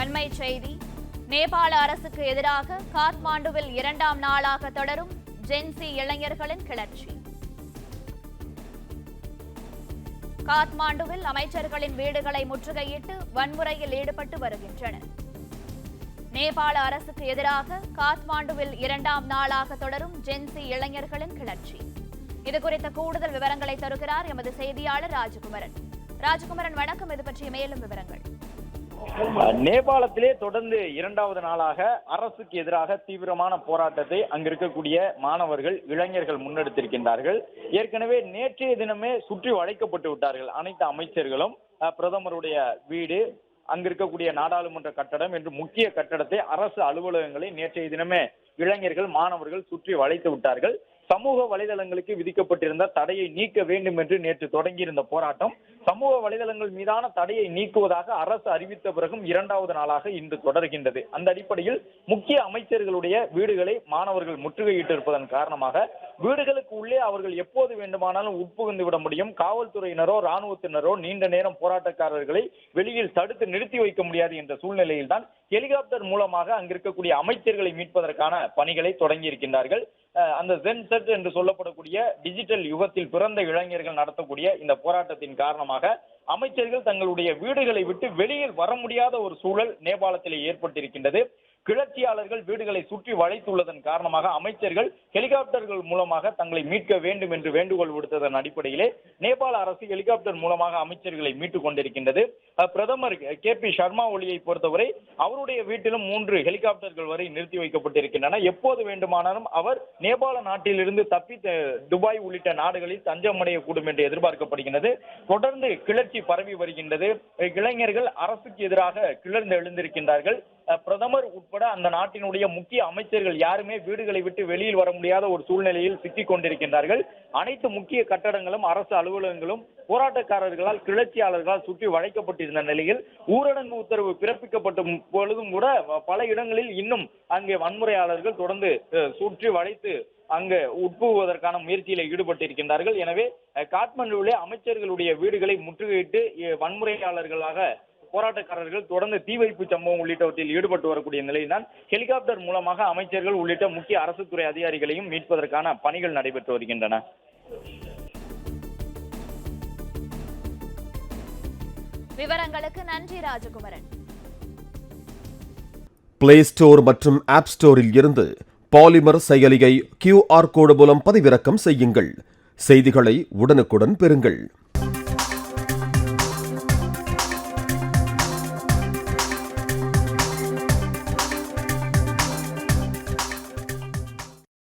அண்மை செய்தி. நேபாள அரசுக்கு எதிராக காத்மாண்டுவில் இரண்டாம் நாளாக தொடரும் ஜென்சி இளைஞர்களின் கிளர்ச்சி. காத்மாண்டுவில் அமைச்சர்களின் வீடுகளை முற்றுகையிட்டு வன்முறையில் ஈடுபட்டு வருகின்றனர். நேபாள அரசுக்கு எதிராக காத்மாண்டுவில் இரண்டாம் நாளாக தொடரும் ஜென்சி இளைஞர்களின் கிளர்ச்சி. இது குறித்த கூடுதல் விவரங்களை தருகிறார் எமது செய்தியாளர் ராஜகுமரன். ராஜகுமரன் வணக்கம். இது பற்றிய மேலும் விவரங்கள். நேபாளத்திலே தொடர்ந்து இரண்டாவது நாளாக அரசுக்கு எதிராக தீவிரமான போராட்டத்தை அங்க இருக்கக்கூடிய மாணவர்கள் இளைஞர்கள் முன்னெடுத்திருக்கின்றார்கள். ஏற்கனவே நேற்றைய தினமே சுற்றி வளைக்கப்பட்டு விட்டார்கள் அனைத்து அமைச்சர்களும். பிரதமருடைய வீடு அங்க இருக்கக்கூடிய நாடாளுமன்ற கட்டடம் என்று முக்கிய கட்டடத்தை அரசு அலுவலகங்களை நேற்றைய தினமே இளைஞர்கள் மாணவர்கள் சுற்றி வளைத்து விட்டார்கள். சமூக வலைதளங்களுக்கு விதிக்கப்பட்டிருந்த தடையை நீக்க வேண்டும் என்று நேற்று தொடங்கியிருந்த போராட்டம் சமூக வலைதளங்கள் மீதான தடையை நீக்குவதாக அரசு அறிவித்த பிறகும் இரண்டாவது நாளாக இன்று தொடர்கின்றது. அந்த அடிப்படையில் முக்கிய அமைச்சர்களுடைய வீடுகளை மாணவர்கள் முற்றுகையிட்டு இருப்பதன் காரணமாக வீடுகளுக்கு உள்ளே அவர்கள் எப்போது வேண்டுமானாலும் உட்புகுந்து விட முடியும். காவல்துறையினரோ ராணுவத்தினரோ நீண்ட நேரம் போராட்டக்காரர்களை வெளியில் தடுத்து நிறுத்தி வைக்க முடியாது என்ற சூழ்நிலையில் தான் ஹெலிகாப்டர் மூலமாக அங்கிருக்கக்கூடிய அமைச்சர்களை மீட்பதற்கான பணிகளை தொடங்கி இருக்கின்றார்கள் அஹ் அந்த ஜென்செட் என்று சொல்லப்படக்கூடிய டிஜிட்டல் யுகத்தில் பிறந்த இளைஞர்கள் நடத்தக்கூடிய இந்த போராட்டத்தின் காரணமாக அமைச்சர்கள் தங்களுடைய வீடுகளை விட்டு வெளியில் வர முடியாத ஒரு சூழல் நேபாளத்திலே ஏற்பட்டிருக்கின்றது. கிளர்ச்சியாளர்கள் வீடுகளை சுற்றி வளைத்துள்ளதன் காரணமாக அமைச்சர்கள் ஹெலிகாப்டர்கள் மூலமாக தங்களை மீட்க வேண்டும் என்று வேண்டுகோள் விடுத்ததன் அடிப்படையிலே நேபாள அரசு ஹெலிகாப்டர் மூலமாக அமைச்சர்களை மீட்டுக் கொண்டிருக்கின்றது. பிரதமர் கே பி சர்மா ஒளியை பொறுத்தவரை அவருடைய வீட்டிலும் மூன்று ஹெலிகாப்டர்கள் வரை நிறுத்தி வைக்கப்பட்டிருக்கின்றன. எப்போது வேண்டுமானாலும் அவர் நேபாள நாட்டிலிருந்து தப்பி துபாய் உள்ளிட்ட நாடுகளில் தஞ்சம் அடையக்கூடும் என்று எதிர்பார்க்கப்படுகின்றது. தொடர்ந்து கிளர்ச்சி பரவி வருகின்றது. இளைஞர்கள் அரசுக்கு எதிராக கிளர்ந்து எழுந்திருக்கின்றார்கள். பிரதமர் உட்பட அந்த நாட்டினுடைய முக்கிய அமைச்சர்கள் யாருமே வீடுகளை விட்டு வெளியில் வர முடியாத ஒரு சூழ்நிலையில் சிக்கிக் கொண்டிருக்கின்றார்கள். அனைத்து முக்கிய கட்டடங்களும் அரசு அலுவலகங்களும் போராட்டக்காரர்களால் கிளர்ச்சியாளர்களால் சுற்றி வளைக்கப்பட்டிருந்த நிலையில் ஊரடங்கு உத்தரவு பிறப்பிக்கப்பட்ட பொழுதும் கூட பல இடங்களில் இன்னும் அங்கே வன்முறையாளர்கள் தொடர்ந்து சுற்றி வளைத்து அங்கு உட்புகுவதற்கான முயற்சியில் ஈடுபட்டிருக்கின்றார்கள். எனவே காட்மண்டுவிலே அமைச்சர்களுடைய வீடுகளை முற்றுகையிட்டு வன்முறையாளர்களாக போராட்டக்காரர்கள் தொடர்ந்து தீ வைப்பு சம்பவம் உள்ளிட்டவற்றில் ஈடுபட்டு வரக்கூடிய நிலையில்தான் ஹெலிகாப்டர் மூலமாக அமைச்சர்கள் உள்ளிட்ட முக்கிய அரசு துறை அதிகாரிகளையும் மீட்பதற்கான பணிகள் நடைபெற்று வருகின்றன. விவரங்களுக்கு நன்றி ராஜகுமரன். பிளே ஸ்டோர் மற்றும் ஆப் ஸ்டோரில் இருந்து பாலிமர் செயலியை கியூஆர் கோடு மூலம் பதிவிறக்கம் செய்யுங்கள். செய்திகளை உடனுக்குடன் பெறுங்கள்.